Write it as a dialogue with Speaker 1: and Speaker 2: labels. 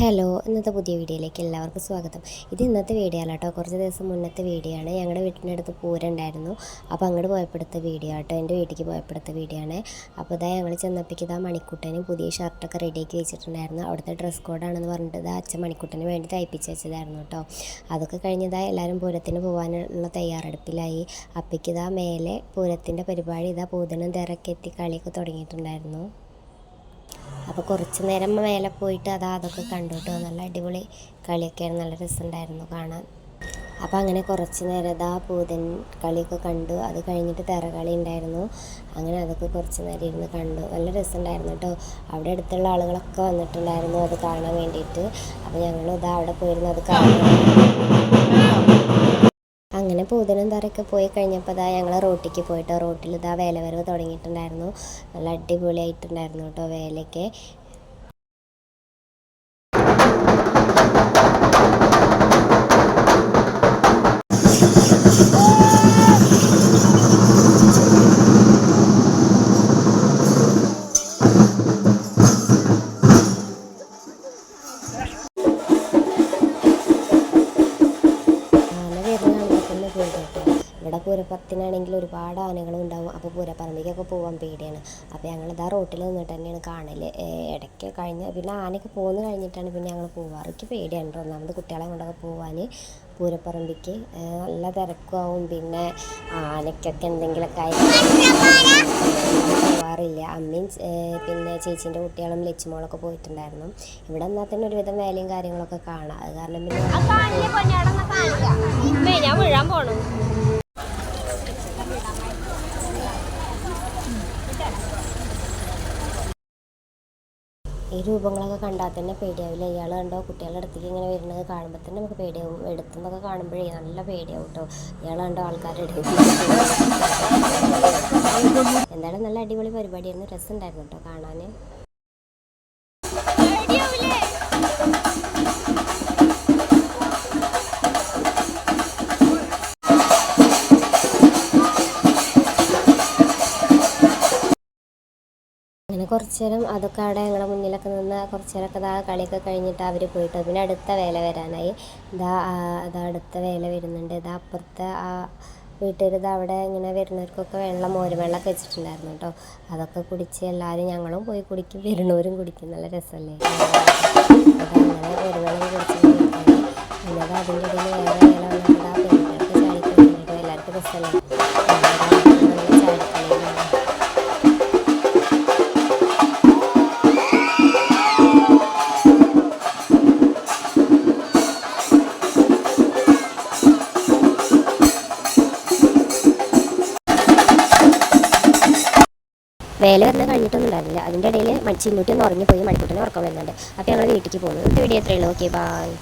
Speaker 1: Hello ഇന്നത്തെ പുതിയ വീഡിയോയിലേക്ക് എല്ലാവർക്കും സ്വാഗതം. ഇത് ഇന്നത്തെ വീഡിയോ അല്ല കേട്ടോ. കുറച്ച് ദിവസം മുന്നത്തെ വീഡിയോ ആണ്. ഞങ്ങളുടെ വീട്ടിന്റെ അടുത്ത് പൂരം ഉണ്ടായിരുന്നു. അപ്പോൾ അങ്ങോട്ട് പോയപ്പെടുത്ത വീഡിയോ ആട്ടോ. എന്റെ വീട്ടിലേക്ക് പോയപ്പെടുത്ത വീഡിയോ ആണ്. അപ്പോൾ ഇതാ ഞങ്ങൾ ചെന്നപ്പോഴേക്ക് ഇതാ മണിക്കുട്ടനും പുതിയ ഷർട്ടൊക്കെ റെഡിയാക്കി വെച്ചിട്ടുണ്ടായിരുന്നു. അവിടുത്തെ ഡ്രസ് കോഡാണെന്ന് പറഞ്ഞിട്ട് ഇതാ അച്ഛൻ മണിക്കുട്ടന് വേണ്ടി തയ്പ്പിച്ച് വെച്ചതായിരുന്നു കേട്ടോ. അതൊക്കെ കഴിഞ്ഞതാ എല്ലാവരും പൂരത്തിന് പോകാനുള്ള തയ്യാറെടുപ്പിലായി. അപ്പയ്ക്ക് ഇതാ മേലെ പൂരത്തിന്റെ പരിപാടി ഇതാ പൂതനും തിരക്കെത്തി കളിയൊക്കെ തുടങ്ങിയിട്ടുണ്ടായിരുന്നു. അപ്പോൾ കുറച്ച് നേരം മേലെ പോയിട്ട് അതാ അതൊക്കെ കണ്ടുട്ടോ. നല്ല അടിപൊളി കളിയൊക്കെയായിരുന്നു നല്ല രസമുണ്ടായിരുന്നു കാണാൻ. അപ്പോൾ അങ്ങനെ കുറച്ച് നേരം ഇതാ പൂതൻ കളിയൊക്കെ കണ്ടു. അത് കഴിഞ്ഞിട്ട് തിറകളി ഉണ്ടായിരുന്നു. അങ്ങനെ അതൊക്കെ കുറച്ച് നേരം ഇരുന്ന് കണ്ടു. നല്ല രസമുണ്ടായിരുന്നു കേട്ടോ. അവിടെ അടുത്തുള്ള ആളുകളൊക്കെ വന്നിട്ടുണ്ടായിരുന്നു അത് കാണാൻ വേണ്ടിയിട്ട്. അപ്പോൾ ഞങ്ങളും ഇതാ അവിടെ പോയിരുന്നു അത് കാണാൻ. അങ്ങനെ പൂതനും തറയൊക്കെ പോയി കഴിഞ്ഞപ്പോൾ ഇതാ ഞങ്ങൾ റോട്ടിക്ക് പോയിട്ട്. റോട്ടിൽ ഇതാ വേല വരവ് തുടങ്ങിയിട്ടുണ്ടായിരുന്നു. നല്ല അടിപൊളിയായിട്ടുണ്ടായിരുന്നു കേട്ടോ വേലയൊക്കെ. ഇവിടെ പൂരപ്പത്തിനാണെങ്കിൽ ഒരുപാട് ആനകളും ഉണ്ടാവും. അപ്പോൾ പൂരപ്പറമ്പിക്കൊക്കെ പോകാൻ പേടിയാണ്. അപ്പോൾ ഞങ്ങളിതാ റോട്ടിൽ നിന്നിട്ട് തന്നെയാണ് കാണൽ ഇടയ്ക്ക് കഴിഞ്ഞ പിന്നെ ആനയ്ക്ക് പോകുന്ന കഴിഞ്ഞിട്ടാണ് പിന്നെ ഞങ്ങൾ പോവാറ്. എനിക്ക് പേടിയാണ് ഒന്നാമത് കുട്ടികളെ കൊണ്ടൊക്കെ പോകാൻ പൂരപ്പറമ്പിക്ക് നല്ല തിരക്കുമാവും പിന്നെ ആനയ്ക്കൊക്കെ എന്തെങ്കിലുമൊക്കെ പോവാറില്ല. അമ്മയും പിന്നെ ചേച്ചീന്റെ കുട്ടികളും ലച്ചുമോളൊക്കെ പോയിട്ടുണ്ടായിരുന്നു. ഇവിടെ എന്നാൽ തന്നെ ഒരുവിധം വേലയും കാര്യങ്ങളൊക്കെ കാണാം. അത് കാരണം പിന്നെ
Speaker 2: ഞാൻ വീഴാൻ പോണു.
Speaker 1: ഈ രൂപങ്ങളൊക്കെ കണ്ടാൽ തന്നെ പേടിയാവില്ല? ഇയാൾ കണ്ടോ? കുട്ടികളുടെ അടുത്തേക്ക് ഇങ്ങനെ വരുന്നത് കാണുമ്പോൾ തന്നെ നമുക്ക് പേടിയാവും. എടുത്തുനിന്നൊക്കെ കാണുമ്പോഴേ നല്ല പേടിയാവും കേട്ടോ. ഇയാൾ കണ്ടോ? ആൾക്കാരുടെ എന്തായാലും നല്ല അടിപൊളി പരിപാടിയായിരുന്നു. രസമുണ്ടായിരുന്നു കേട്ടോ കാണാൻ കുറച്ച് നേരം അതൊക്കെ അവിടെ ഞങ്ങളുടെ മുന്നിലൊക്കെ നിന്ന് കുറച്ച് നേരമൊക്കെ ഇതാ കളിയൊക്കെ കഴിഞ്ഞിട്ട് അവർ പോയിട്ട്. പിന്നെ അടുത്ത വേല വരാനായി. ഇതാ അതാ അടുത്ത വേല വരുന്നുണ്ട്. ഇതാ അപ്പുറത്തെ ആ വീട്ടിൽ ഇത് അവിടെ ഇങ്ങനെ വരുന്നവർക്കൊക്കെ വെള്ളം മോരുവെള്ളമൊക്കെ വെച്ചിട്ടുണ്ടായിരുന്നു കേട്ടോ. അതൊക്കെ കുടിച്ച് എല്ലാവരും ഞങ്ങളും പോയി കുടിക്കും. വരുന്നവരും കുടിക്കും. നല്ല രസമല്ലേ? അങ്ങനെ മോരുവെള്ളം കുടിച്ച് കുടിച്ചിട്ട് അത് അതിന്റെ ഇടയിൽ വേറെ വേല വന്നിട്ട് ആ പെൺകുട്ടികൾക്ക് എല്ലാവർക്കും രസമല്ലേ? വേല വരുന്നത് കഴിഞ്ഞിട്ടൊന്നും ഉണ്ടായിരുന്നില്ല. അതിന്റെ ഇടയിൽ ചിന്നൂട്ടി ഒന്ന് ഉറങ്ങിപ്പോയി മടിക്കൂട്ടിന് ഉറക്കം വരുന്നുണ്ട്. അപ്പോൾ ഞങ്ങൾ വീട്ടിലേക്ക് പോകുന്നു. Video എത്രയുള്ളൂ okay bye